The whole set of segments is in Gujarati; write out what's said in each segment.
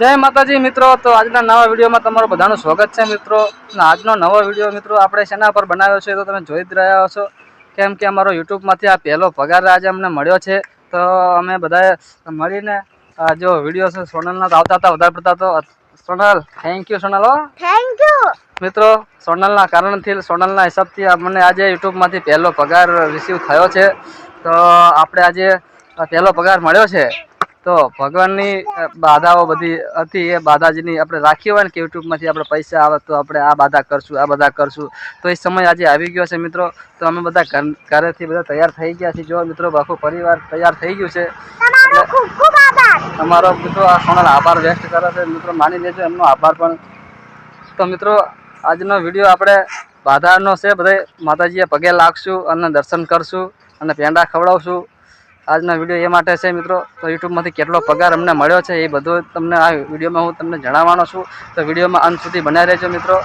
જય માતાજી મિત્રો તો આજના નવા વિડીયોમાં તમારું બધાનું સ્વાગત છે મિત્રો. અને આજનો નવો વીડિયો મિત્રો આપણે શેના પર બનાવ્યો છે તો તમે જોઈ જ રહ્યા છો કેમ કે અમારો યુટ્યુબમાંથી આ પહેલો પગાર આજે અમને મળ્યો છે. તો અમે બધાએ મળીને આ જો વીડિયો છે સોનલના આવતા હતા વધારે પડતા તો Sonal thank you Sonal thank you મિત્રો સોનલના કારણથી સોનલના હિસાબથી અમને આજે યુટ્યુબમાંથી પહેલો પગાર રિસીવ થયો છે. તો આપણે આજે પહેલો પગાર મળ્યો છે. તો ભગવાનની બાધાઓ બધી હતી એ બાધાજીની આપણે રાખી હોય ને કે યુટ્યુબમાંથી આપણે પૈસા આવે તો આપણે આ બાધા કરશું આ બધા કરશું. તો એ સમય આજે આવી ગયો છે મિત્રો. તો અમે બધા ઘર- ઘરેથી બધા તૈયાર થઈ ગયા છીએ. જો મિત્રો આખો પરિવાર તૈયાર થઈ ગયું છે. તમારો મિત્રો આ સોનલ આભાર વ્યક્ત કરે છે. મિત્રો માની લેજો એમનો આભાર પણ. તો મિત્રો આજનો વીડિયો આપણે બાધાનો છે બધા માતાજીએ પગે લાગશું અને દર્શન કરશું અને પેંડા ખવડાવશું. આજનો વીડિયો એ માટે છે મિત્રો. તો યુટ્યુબમાંથી કેટલો પગાર અમને મળ્યો છે એ બધું તમને આ વિડીયોમાં હું તમને જણાવવાનો છું. તો વિડીયોમાં અંત સુધી બનાવી રહેજો મિત્રો.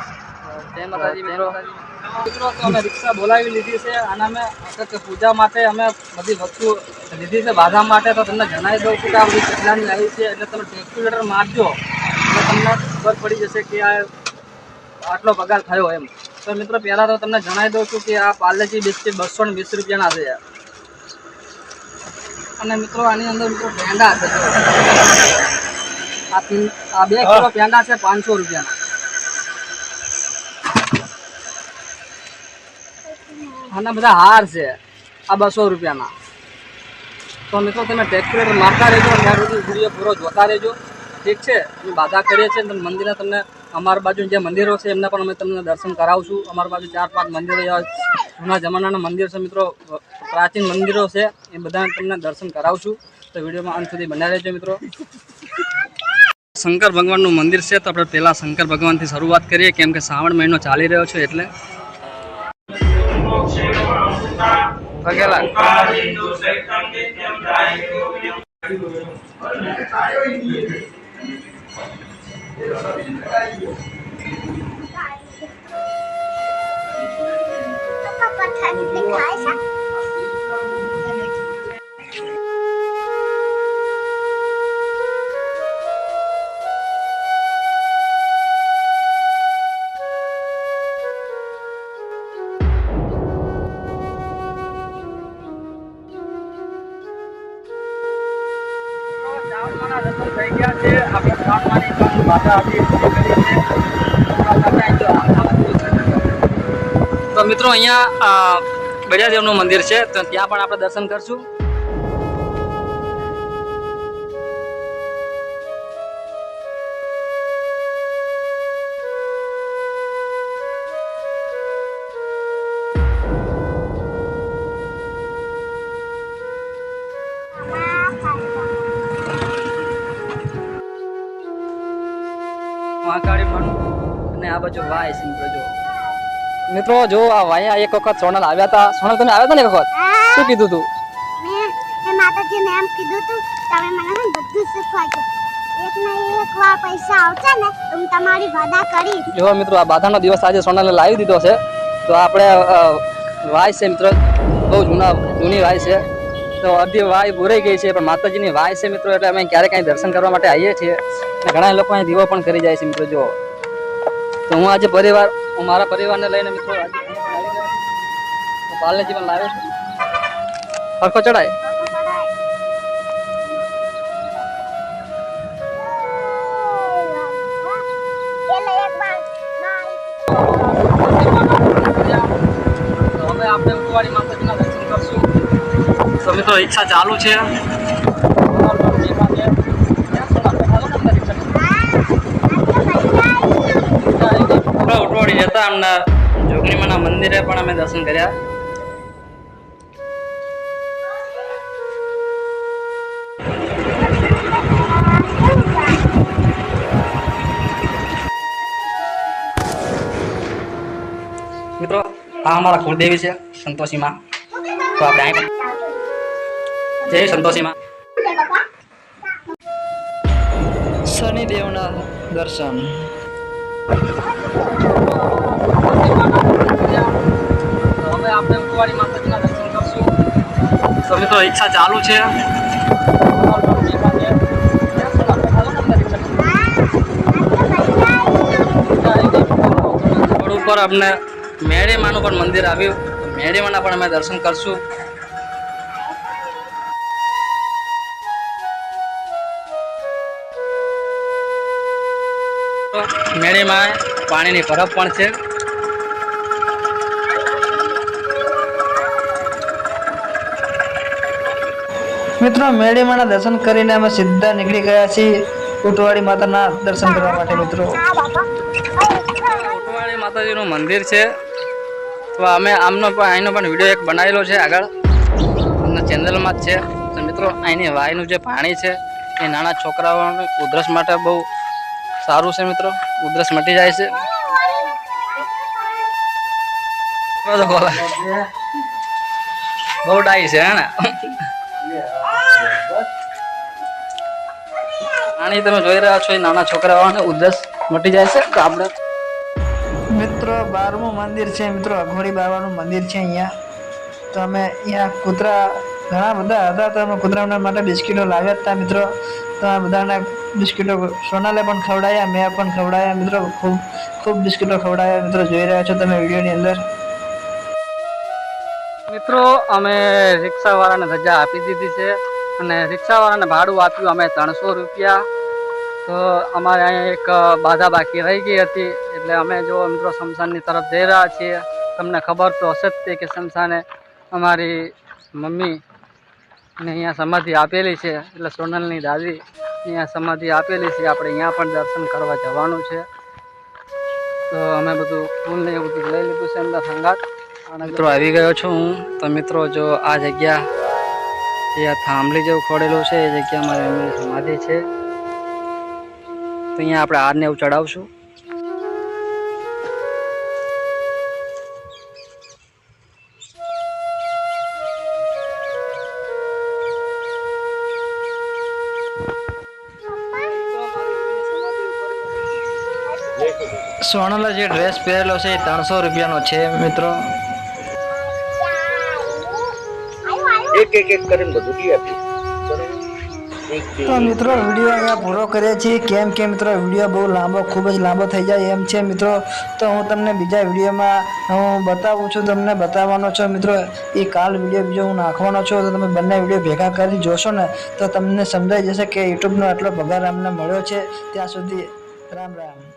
જય મિત્રો. તો અમે રિક્ષા બોલાવી લીધી છે. અને અમે પૂજા માટે અમે બધી વસ્તુ લીધી છે બાધા માટે. તો તમને જણાવી દઉં છું કે આ બધી કેટલાની આવી છે. એટલે તમે કેલ્ક્યુલેટર મારજો. એટલે તમને ખબર પડી જશે કે આ આટલો પગાર થયો એમ. તો મિત્રો, પહેલાં તો તમને જણાવી દઉં છું કે આ પાર્લેજી બિસ્કિટ બસો ને વીસ રૂપિયાના છે. અને મિત્રો આની અંદર મિત્રો પેંડા છે. આ બે કિલો પેંડા છે પાંચસો રૂપિયાના. આના બધા હાર છે આ બસો રૂપિયાના. તો મિત્રો તમે કેલ્ક્યુલેટર મારતા રહેજો ત્યાં સુધી વીડિયો પૂરો જોતા રહેજો. ઠીક છે? અમે બાધા કરીએ છીએ મંદિરે તમને અમારા બાજુ જે મંદિરો છે એમના પણ અમે તમને દર્શન કરાવશું અમારા બાજુ ચાર પાંચ મંદિરો જૂના જમાનાના મંદિર છે મિત્રો. પ્રાચીન મંદિરો છે, એ બધા તમને દર્શન કરાવશું. તો વિડીયોમાં અંત સુધી બનાવી રહેજો મિત્રો. શંકર ભગવાનનું મંદિર છે, તો આપણે પહેલાં શંકર ભગવાનથી શરૂઆત કરીએ. કેમ કે શ્રાવણ મહિનો ચાલી રહ્યો છે એટલે. પગેલા થઈ ગયા છે. આપણે છે. તો મિત્રો, અહીંયા બજાદેવનું મંદિર છે. તો ત્યાં પણ આપણે દર્શન કરશું. મહાકાળી પણ અને આ બાજુ વાય છે મિત્રો જો મિત્રો જો આ વાયા એક વખત સોનલ આવ્યા હતા. સોનલ તમે આવ્યા હતા ને એક વખત? શું કીધું તું? મેં મેં માતાજીને એમ કીધું તું તમે મને બધું શીખવાડજો એક ને એક વાર પૈસા આવશે ને તો હું તમારી વાદા કરીશ. જો મિત્રો આ બાધાનો દિવસ આજે સોનલને લાવી દીધો છે. તો આપણે વાય છે મિત્રો. બહુ જૂના જૂની વાય છે. તો અડધી વાય ભૂરાઈ ગઈ છે, પણ માતાજીની વાય છે મિત્રો, એટલે અમે ક્યારેક અહીં દર્શન કરવા માટે આવીએ છીએ. ઘણા લોકો અહીં દીવો પણ કરી જાય છે મિત્રો જો તો હું આજે પરિવાર, હું મારા પરિવારને લઈને મિત્રો આજે પાર્લેજી પણ લાવ્યો છું. સરખો ચડાય તો મિત્રો રિક્ષા ચાલુ છે. ઉટવાડી જતા અમને. જોગણીમાના મંદિરે પણ અમે દર્શન કર્યા. મિત્રો, આ અમારા કુળદેવી છે સંતોષીમાં. તો આપણે જય સંતોષીમાં. શનિદેવના દર્શન. હવે આપણે કુવારી માતાજીના દર્શન કરશું. તો ઈચ્છા ચાલુ છે. રોડ ઉપર આપણે મેરેમાનું પણ મંદિર આવ્યું. મેરેમાના પણ અમે દર્શન કરશું. મેળીમાં પાણીની પરબ પણ છે. મિત્રો મેળીમાના દર્શન કરીને અમે સીધા નીકળી ગયા છીએ ઉટવાડી માતાના દર્શન કરવા માટે મિત્રો. ઉટવાડી માતાજીનું મંદિર છે. તો અમે આમનો પણ અહીંનો પણ વીડિયો એક બનાવેલો છે આગળ. અમને ચેનલમાં જ છે. તો મિત્રો અહીંની વાયનું જે પાણી છે એ નાના છોકરાઓની ઉધરસ માટે બહુ સારું છે મિત્રો. ઉધરસ મટી જાય છે. બહુ ડાઈ છે હે ને? પાણી તમે જોઈ રહ્યા છો એ નાના છોકરાઓને ઉધરસ મટી જાય છે. તો આપણે મિત્રો બારમું મંદિર છે. મિત્રો અઘોડી બાબાનું મંદિર છે અહીંયા. તો અમે અહીંયા કૂતરા ઘણા બધા હતા. તો અમે કૂતરાઓના માટે બિસ્કીટો લાવ્યા હતા મિત્રો. તો આ બધાને બિસ્કીટો સોનાલે પણ ખવડાયા, મેં પણ ખવડાયા. મિત્રો, ખૂબ ખૂબ બિસ્કીટો ખવડાયા. મિત્રો, જોઈ રહ્યા છો તમે વિડીયોની અંદર. મિત્રો, અમે રિક્ષાવાળાને રજા આપી દીધી છે અને રિક્ષાવાળાને ભાડું આપ્યું અમે ત્રણસો રૂપિયા. તો અમારે અહીંયા એક બાધા બાકી રહી ગઈ હતી. એટલે અમે જો મિત્રો શમશાનની તરફ જઈ રહ્યા છીએ. તમને ખબર તો હશે જ તે કે શમશાને અમારી મમ્મી ને અહીંયા સમાધિ આપેલી છે, એટલે સોનલની દાદી અહીંયા સમાધિ આપેલી છે, આપણે અહીંયા પણ દર્શન કરવા જવાનું છે. તો અમે બધું ફૂલ ને એવું બધું લઈ લીધું છે અંદર સંગાત મિત્રો આવી ગયો છું હું. તો મિત્રો જો આ જગ્યા જે આ થાંભલી જેવું ખોડેલું છે, એ જગ્યા મારી એમની સમાધિ છે. તો અહીંયા આપણે હારને એવું ચડાવશું. સોનલે જે ડ્રેસ પહેરેલો છે એ ત્રણસો રૂપિયાનો છે મિત્રો. એક એક એક કરીને બધું દી આપી તો મિત્રો વીડિયો અહીંયા પૂરો કરીએ છીએ. કેમ કે મિત્રો વીડિયો બહુ લાંબો ખૂબ જ લાંબો થઈ જાય એમ છે મિત્રો. તો હું તમને બીજા વિડીયોમાં હું બતાવું છું તમને બતાવવાનો છું મિત્રો. એ કાલ વીડિયો બીજો હું નાખવાનો છું તો તમે બંને વીડિયો ભેગા કરી જોશો ને તો તમને સમજાઈ જશે કે યુટ્યુબનો આટલો પગાર અમને મળ્યો છે. ત્યાં સુધી રામ રામ.